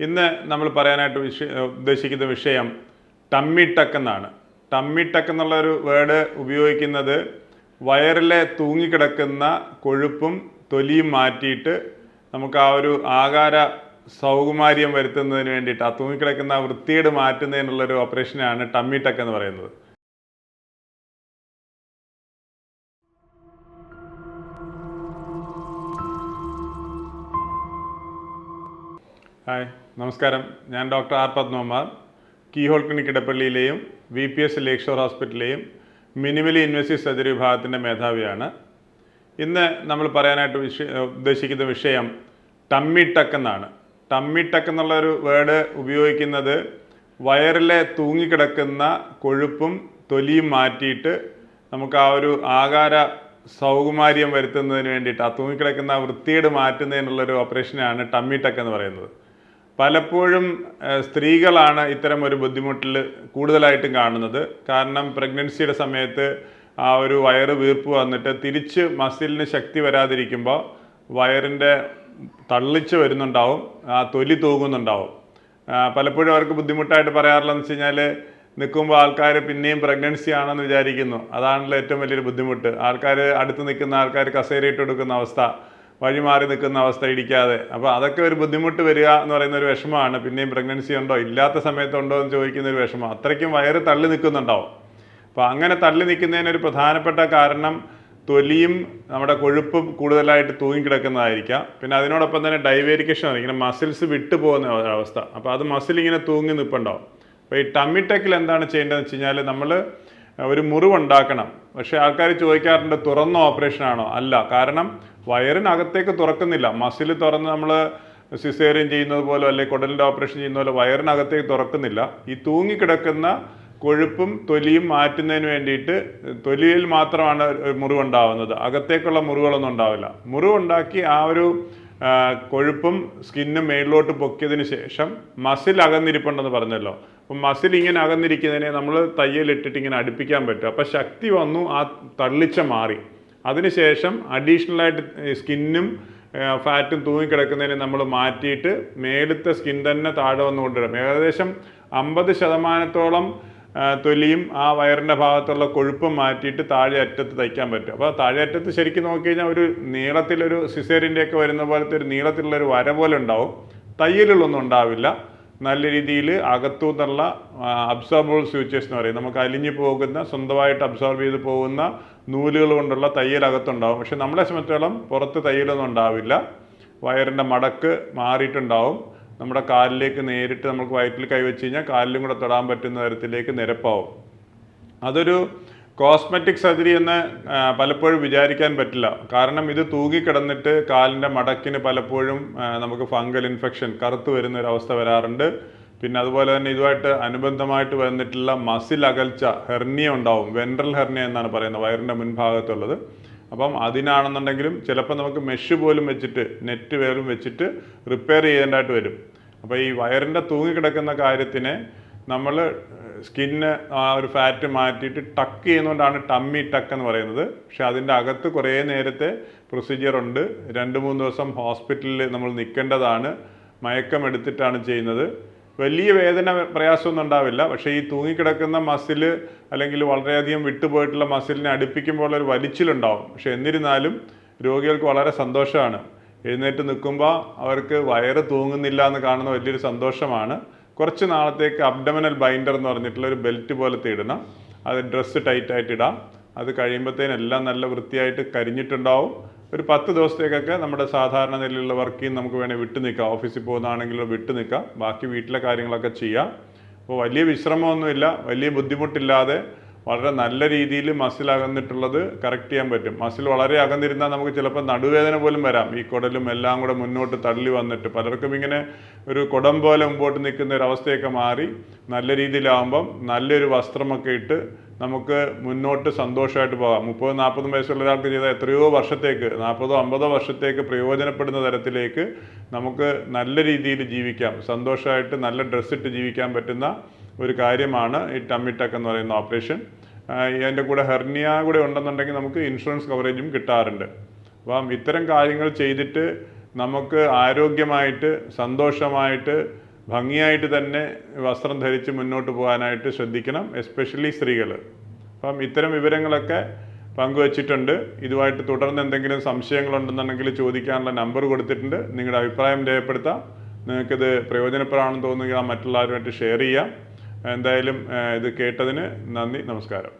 ഇന്ന് നമ്മൾ പറയാനായിട്ട് വിഷ ഉദ്ദേശിക്കുന്ന വിഷയം ടമ്മി ടക്ക് എന്നാണ്. ടമ്മി ടക്ക് എന്നുള്ള ഒരു വേർഡ് ഉപയോഗിക്കുന്നത് വയറിലെ തൂങ്ങിക്കിടക്കുന്ന കൊഴുപ്പും തൊലിയും മാറ്റിയിട്ട് നമുക്ക് ആ ഒരു ആകാര സൗകുമാര്യം വരുത്തുന്നതിന് വേണ്ടിയിട്ട് ആ തൂങ്ങിക്കിടക്കുന്ന വൃത്തിയേട് മാറ്റുന്നതിനുള്ളൊരു ഓപ്പറേഷനാണ് ടമ്മി ടക്ക് എന്ന് പറയുന്നത്. ഹായ് നമസ്കാരം. ഞാൻ doctor R Padmakumar. Keyhole clinic ഇടപ്പള്ളിയിലെയും V P S Lake Shore ഹോസ്പിറ്റലിലെയും minimally invasive surgery വിഭാഗത്തിന്റെ മേധാവിയാണ്. ഇന്ന് നമ്മൾ പറയാനായിട്ട് വിഷ ഉദ്ദേശിക്കുന്ന വിഷയം ടമ്മി ടക്ക് എന്നാണ്. ടമ്മി ടക്ക് എന്നുള്ള ഒരു വേർഡ് ഉപയോഗിക്കുന്നത് വയറിലെ തൂങ്ങിക്കിടക്കുന്ന കൊഴുപ്പും തൊലിയും മാറ്റിയിട്ട് നമുക്ക് ആ ഒരു ആകാര സൗകുമാര്യം വരുത്തുന്നതിന് വേണ്ടിയിട്ട് ആ തൂങ്ങിക്കിടക്കുന്ന വൃത്തിയേട് മാറ്റുന്നതിനുള്ളൊരു ഓപ്പറേഷനാണ് ടമ്മി ടക്ക് എന്ന് പറയുന്നത്. പലപ്പോഴും സ്ത്രീകളാണ് ഇത്തരം ഒരു ബുദ്ധിമുട്ടിൽ കൂടുതലായിട്ടും കാണുന്നത്. കാരണം പ്രഗ്നൻസിയുടെ സമയത്ത് ആ ഒരു വയറ് വീർപ്പ് വന്നിട്ട് തിരിച്ച് മസിലിന് ശക്തി വരാതിരിക്കുമ്പോൾ വയറിന്റെ തള്ളിച്ച് വരുന്നുണ്ടാവും ആ തൊലി തൂങ്ങുന്നുണ്ടാവും പലപ്പോഴും അവർക്ക് ബുദ്ധിമുട്ടായിട്ട് പറയാറുള്ളതെന്ന് വെച്ച് കഴിഞ്ഞാൽ നിൽക്കുമ്പോൾ ആൾക്കാർ പിന്നെയും പ്രഗ്നൻസി ആണെന്ന് വിചാരിക്കുന്നു. അതാണല്ലോ ഏറ്റവും വലിയൊരു ബുദ്ധിമുട്ട്. ആൾക്കാർ അടുത്ത് നിൽക്കുന്ന ആൾക്കാർ കസേരയിട്ട് കൊടുക്കുന്ന അവസ്ഥ. വഴി മാറി നിൽക്കുന്ന അവസ്ഥ ഇടിക്കാതെ. അപ്പോൾ അതൊക്കെ ഒരു ബുദ്ധിമുട്ട് വരിക എന്ന് പറയുന്ന ഒരു വിഷമമാണ്. പിന്നെയും പ്രഗ്നൻസി ഉണ്ടോ? ഇല്ലാത്ത സമയത്തുണ്ടോ എന്ന് ചോദിക്കുന്ന ഒരു വിഷമം. അത്രയ്ക്കും വയറ് തള്ളി നിൽക്കുന്നുണ്ടാവും. അപ്പോൾ അങ്ങനെ തള്ളി നിൽക്കുന്നതിനൊരു പ്രധാനപ്പെട്ട കാരണം തൊലിയും നമ്മുടെ കൊഴുപ്പും കൂടുതലായിട്ട് തൂങ്ങിക്കിടക്കുന്നതായിരിക്കാം. പിന്നെ അതിനോടൊപ്പം തന്നെ ഡൈവേരിക്കേഷൻ ഇങ്ങനെ മസിൽസ് വിട്ടു പോകുന്ന ഒരവസ്ഥ അപ്പോൾ അത് മസിൽ ഇങ്ങനെ തൂങ്ങി നിൽപ്പുണ്ടാവും. അപ്പോൾ ഈ ടമ്മി ടെക്കിൽ എന്താണ് ചെയ്യേണ്ടതെന്ന് വെച്ച് കഴിഞ്ഞാൽ നമ്മൾ ഒരു മുറിവുണ്ടാക്കണം. പക്ഷേ ആൾക്കാർ ചോദിക്കാറുണ്ട് തുറന്ന ഓപ്പറേഷൻ ആണോ അല്ല കാരണം വയറിനകത്തേക്ക് തുറക്കുന്നില്ല. മസിൽ തുറന്ന് നമ്മൾ സിസേറിയൻ ചെയ്യുന്നത് പോലെ അല്ലെങ്കിൽ കുടലിന്റെ ഓപ്പറേഷൻ ചെയ്യുന്ന പോലെ വയറിനകത്തേക്ക് തുറക്കുന്നില്ല. ഈ തൂങ്ങിക്കിടക്കുന്ന കൊഴുപ്പും തൊലിയും മാറ്റുന്നതിന് വേണ്ടിയിട്ട് തൊലിയിൽ മാത്രമാണ് മുറിവുണ്ടാവുന്നത്. അകത്തേക്കുള്ള മുറിവുകളൊന്നും ഉണ്ടാവില്ല. മുറിവുണ്ടാക്കി ആ ഒരു കൊഴുപ്പും സ്കിന്നും മേളിലോട്ട് പൊക്കിയതിന് ശേഷം മസിൽ അകന്നിരിപ്പുണ്ടെന്ന് പറഞ്ഞല്ലോ. അപ്പം മസിൽ ഇങ്ങനെ അകന്നിരിക്കുന്നതിനെ നമ്മൾ തയ്യലിട്ടിട്ട് ഇങ്ങനെ അടുപ്പിക്കാൻ പറ്റും. അപ്പം ശക്തി വന്നു ആ തള്ളിച്ച മാറി. അതിനുശേഷം അഡീഷണലായിട്ട് സ്കിന്നും ഫാറ്റും തൂങ്ങിക്കിടക്കുന്നതിനെ നമ്മൾ മാറ്റിയിട്ട് മേലത്തെ സ്കിൻ തന്നെ താഴെ വന്ന് ഏകദേശം അമ്പത് ശതമാനത്തോളം തൊലിയും ആ വയറിന്റെ ഭാഗത്തുള്ള കൊഴുപ്പും മാറ്റിയിട്ട് താഴെ അറ്റത്ത് തയ്ക്കാൻ പറ്റും. അപ്പോൾ താഴെ അറ്റത്ത് ശരിക്കും നോക്കി കഴിഞ്ഞാൽ ഒരു നീളത്തിലൊരു സിസേറിന്റെ ഒക്കെ വരുന്ന പോലത്തെ ഒരു നീളത്തിലുള്ള ഒരു വര പോലെ ഉണ്ടാവും. തയ്യലുകളൊന്നും ഉണ്ടാവില്ല. നല്ല രീതിയിൽ അകത്തു നിന്നുള്ള അബ്സോർബിൾ സ്യൂച്ചേഴ്സ് എന്ന് പറയും. നമുക്ക് അലിഞ്ഞു പോകുന്ന സ്വന്തമായിട്ട് അബ്സോർബ് ചെയ്ത് പോകുന്ന നൂലുകൾ കൊണ്ടുള്ള തയ്യൽ അകത്തുണ്ടാവും. പക്ഷെ നമ്മളെ സംബന്ധിച്ചോളം പുറത്ത് തയ്യലൊന്നും ഉണ്ടാവില്ല. വയറിന്റെ മടക്ക് മാറിയിട്ടുണ്ടാവും. നമ്മുടെ കാലിലേക്ക് നേരിട്ട് നമുക്ക് വയറ്റിൽ കൈവച്ച് കഴിഞ്ഞാൽ കാലിലും കൂടെ തൊടാൻ പറ്റുന്ന തരത്തിലേക്ക് നിരപ്പാവും. അതൊരു കോസ്മെറ്റിക് സർജറി എന്ന് പലപ്പോഴും വിചാരിക്കാൻ പറ്റില്ല. കാരണം ഇത് തൂങ്ങിക്കിടന്നിട്ട് കാലിന്റെ മടക്കിന് പലപ്പോഴും നമുക്ക് ഫംഗൽ ഇൻഫെക്ഷൻ കറുത്ത് വരുന്ന ഒരു അവസ്ഥ വരാറുണ്ട്. പിന്നെ അതുപോലെ തന്നെ ഇതുമായിട്ട് അനുബന്ധമായിട്ട് വന്നിട്ടുള്ള മസിൽ അകൽച്ച ഹെർണിയ ഉണ്ടാവും വെൻട്രൽ ഹെർണിയ എന്നാണ് പറയുന്നത് വയറിന്റെ മുൻഭാഗത്തുള്ളത്. അപ്പം അതിനാണെന്നുണ്ടെങ്കിലും ചിലപ്പോൾ നമുക്ക് മെഷ് പോലും വെച്ചിട്ട് നെറ്റ് വേറും വെച്ചിട്ട് റിപ്പയർ ചെയ്യേണ്ടതായിട്ട് വരും. അപ്പോൾ ഈ വയറിന്റെ തൂങ്ങിക്കിടക്കുന്ന കാര്യത്തിനെ നമ്മൾ സ്കിന്ന് ആ ഒരു ഫാറ്റ് മാറ്റിയിട്ട് ടക്ക് ചെയ്യുന്നതുകൊണ്ടാണ് ടമ്മി ടക്ക് എന്ന് പറയുന്നത്. പക്ഷെ അതിന്റെ അകത്ത് കുറേ നേരത്തെ പ്രൊസീജിയർ ഉണ്ട്. രണ്ട് മൂന്ന് ദിവസം ഹോസ്പിറ്റലിൽ നമ്മൾ നിൽക്കേണ്ടതാണ്. മയക്കം എടുത്തിട്ടാണ് ചെയ്യുന്നത്. വലിയ വേദന പ്രയാസമൊന്നും ഉണ്ടാവില്ല. പക്ഷേ ഈ തൂങ്ങിക്കിടക്കുന്ന മസിൽ അല്ലെങ്കിൽ വളരെയധികം വിട്ടുപോയിട്ടുള്ള മസിലിനെ അടുപ്പിക്കുമ്പോൾ ഒരു വലിച്ചിലുണ്ടാവും. പക്ഷെ എന്നിരുന്നാലും രോഗികൾക്ക് വളരെ സന്തോഷമാണ്. എഴുന്നേറ്റ് നിൽക്കുമ്പോൾ അവർക്ക് വയറ് തൂങ്ങുന്നില്ല എന്ന് കാണുന്ന വലിയൊരു സന്തോഷമാണ്. കുറച്ച് നാളത്തേക്ക് അബ്ഡമിനൽ ബൈൻഡർ എന്ന് പറഞ്ഞിട്ടുള്ള ഒരു ബെൽറ്റ് പോലത്തെ ഇടണം. അത് ഡ്രസ്സ് ടൈറ്റായിട്ട് ഇടാം. അത് കഴിയുമ്പോഴത്തേനും എല്ലാം നല്ല വൃത്തിയായിട്ട് കരിഞ്ഞിട്ടുണ്ടാവും. ഒരു പത്ത് ദിവസത്തേക്കൊക്കെ നമ്മുടെ സാധാരണ നിലയിലുള്ള വർക്കിൽ നമുക്ക് വേണേൽ വിട്ടു നിൽക്കാം. ഓഫീസിൽ പോകുന്നതാണെങ്കിലും വിട്ടു നിൽക്കാം. ബാക്കി വീട്ടിലെ കാര്യങ്ങളൊക്കെ ചെയ്യാം. അപ്പോൾ വലിയ വിശ്രമമൊന്നുമില്ല. വലിയ ബുദ്ധിമുട്ടില്ലാതെ വളരെ നല്ല രീതിയിൽ മസിൽ അകന്നിട്ടുള്ളത് കറക്റ്റ് ചെയ്യാൻ പറ്റും. മസിൽ വളരെ അകന്നിരുന്നാൽ നമുക്ക് ചിലപ്പോൾ നടുവേദന പോലും വരാം. ഈ കുടലും എല്ലാം കൂടെ മുന്നോട്ട് തള്ളി വന്നിട്ട് പലർക്കും ഇങ്ങനെ ഒരു കുടം പോലെ മുമ്പോട്ട് നിൽക്കുന്ന ഒരു അവസ്ഥയൊക്കെ മാറി നല്ല രീതിയിലാവുമ്പം നല്ലൊരു വസ്ത്രമൊക്കെ ഇട്ട് നമുക്ക് മുന്നോട്ട് സന്തോഷമായിട്ട് പോകാം. മുപ്പത് നാൽപ്പതും വയസ്സുള്ള ഒരാൾക്ക് ചെയ്ത എത്രയോ വർഷത്തേക്ക് നാൽപ്പതോ അമ്പതോ വർഷത്തേക്ക് പ്രയോജനപ്പെടുന്ന തരത്തിലേക്ക് നമുക്ക് നല്ല രീതിയിൽ ജീവിക്കാം. സന്തോഷമായിട്ട് നല്ല ഡ്രസ്സിട്ട് ജീവിക്കാൻ പറ്റുന്ന ഒരു കാര്യമാണ് ഈ ടമ്മി ടക്ക് എന്ന് പറയുന്ന ഓപ്പറേഷൻ അതിന്റെ കൂടെ ഹെർണിയ കൂടെ ഉണ്ടെന്നുണ്ടെങ്കിൽ നമുക്ക് ഇൻഷുറൻസ് കവറേജും കിട്ടാറുണ്ട്. അപ്പം ഇത്തരം കാര്യങ്ങൾ ചെയ്തിട്ട് നമുക്ക് ആരോഗ്യമായിട്ട് സന്തോഷമായിട്ട് ഭംഗിയായിട്ട് തന്നെ വസ്ത്രം ധരിച്ച് മുന്നോട്ട് പോകാനായിട്ട് ശ്രദ്ധിക്കണം എസ്പെഷ്യലി സ്ത്രീകൾ. അപ്പം ഇത്തരം വിവരങ്ങളൊക്കെ പങ്കുവച്ചിട്ടുണ്ട്. ഇതുമായിട്ട് തുടർന്ന് എന്തെങ്കിലും സംശയങ്ങളുണ്ടെന്നുണ്ടെങ്കിൽ ചോദിക്കാനുള്ള നമ്പർ കൊടുത്തിട്ടുണ്ട്. നിങ്ങളുടെ അഭിപ്രായം രേഖപ്പെടുത്താം. നിങ്ങൾക്കിത് പ്രയോജനപ്രദമാണെന്ന് തോന്നുക മറ്റുള്ളവരുമായിട്ട് ഷെയർ ചെയ്യാം. എന്തായാലും ഇത് കേട്ടതിന് നന്ദി നമസ്കാരം.